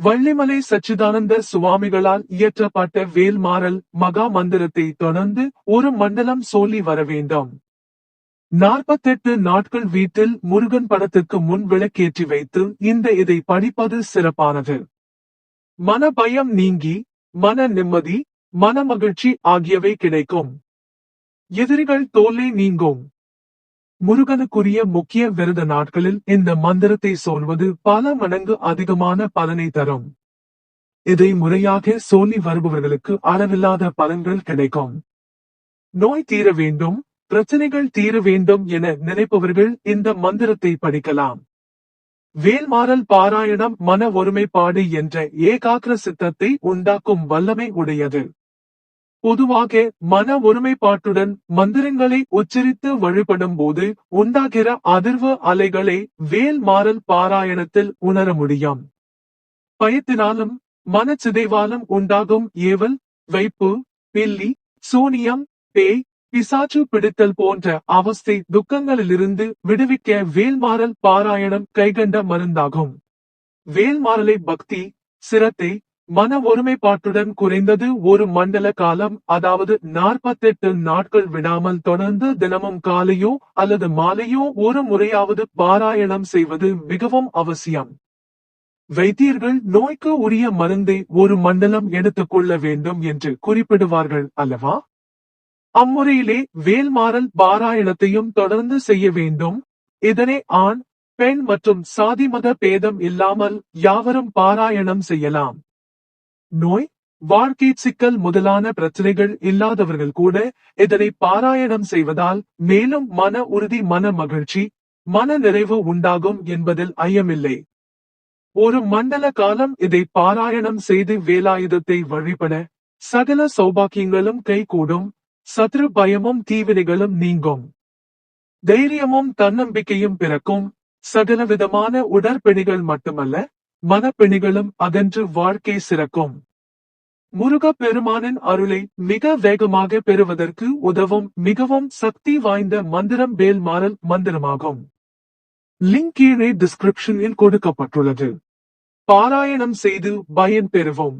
வள்ளிமலை சச்சிதானந்த சுவாமிகளால் இயற்றப்பட்ட வேல்மாறல் மகா மந்திரத்தை தொடர்ந்து ஒரு மண்டலம் சொல்லி வர வேண்டும். நாற்பத்தெட்டு நாட்கள் வீட்டில் முருகன் படத்துக்கு முன் விளக்கேற்றி வைத்து இந்த இதை படிப்பது சிறப்பானது. மன பயம் நீங்கி மன நிம்மதி மன மகிழ்ச்சி ஆகியவை கிடைக்கும். எதிரிகள் தோல்லை நீங்கும். முருகனுக்குரிய முக்கிய விரத நாட்களில் இந்த மந்திரத்தை சொல்வது பல மடங்கு அதிகமான பலனை தரும். இதை முறையாக சொல்லி வருபவர்களுக்கு அளவில்லாத பலன்கள் கிடைக்கும். நோய் தீர வேண்டும் பிரச்சனைகள் தீர வேண்டும் என நினைப்பவர்கள் இந்த மந்திரத்தை படிக்கலாம். வேல்மாறல் பாராயணம் மன ஒருமைப்பாடு என்ற ஏகாக்கிர சித்தத்தை உண்டாக்கும் வல்லமை உடையது. பொதுவாக மன ஒருமைப்பாட்டுடன் மந்திரங்களை உச்சரித்து வழிபடும் போது உண்டாகிற அதிர்வு அலைகளை வேல் மாறல் பாராயணத்தில் உணர முடியும். பயத்தினாலும் மனச்சிதைவாலும் உண்டாகும் ஏவல் வைப்பு பில்லி சூனியம் பேய் பிசாச்சு பிடித்தல் போன்ற அவஸ்தை துக்கங்களிலிருந்து விடுவிக்க வேல்மாறல் பாராயணம் கைகண்ட மருந்தாகும். வேல்மாறலை பக்தி சிரத்தை மன ஒருமைப்பாட்டுடன் குறைந்தது ஒரு மண்டல காலம் அதாவது நாற்பத்தெட்டு நாட்கள் விடாமல் தொடர்ந்து தினமும் காலையோ அல்லது மாலையோ ஒரு முறையாவது பாராயணம் செய்வது மிகவும் அவசியம். வைத்தியர்கள் நோய்க்கு உரிய மருந்தை ஒரு மண்டலம் எடுத்துக் கொள்ள வேண்டும் என்று குறிப்பிடுவார்கள் அல்லவா? அம்முறையிலே வேல்மாறல் பாராயணத்தையும் தொடர்ந்து செய்ய வேண்டும். இதனை ஆண் பெண் மற்றும் சாதி மத பேதம் இல்லாமல் யாவரும் பாராயணம் செய்யலாம். நோய் வாழ்க்கை சிக்கல் முதலான பிரச்சனைகள் இல்லாதவர்கள் கூட இதனை பாராயணம் செய்வதால் மேலும் மன உறுதி மன மகிழ்ச்சி மன நிறைவு உண்டாகும் என்பதில் ஐயமில்லை. ஒரு மண்டல காலம் இதை பாராயணம் செய்து வேலாயுதத்தை வழிபட சகல சௌபாக்கியங்களும் கைகூடும் சத்ரு பயமும் தீவினைகளும் நீங்கும். தைரியமும் தன்னம்பிக்கையும் பிறக்கும் சகல விதமான உடற்பிணிகள் மட்டுமல்ல மனப்பிணிகளும் அகன்று வாழ்க்கை சிறக்கும். முருகப் பெருமானின் அருளை மிக வேகமாக பெறுவதற்கு உதவும் மிகவும் சக்தி வாய்ந்த மந்திரம் வேல்மாறல் மந்திரமாகும். லிங்க் கீழே டிஸ்கிரிப்ஷனில் கொடுக்கப்பட்டுள்ளது. பாராயணம் செய்து பயன் பெறுவோம்.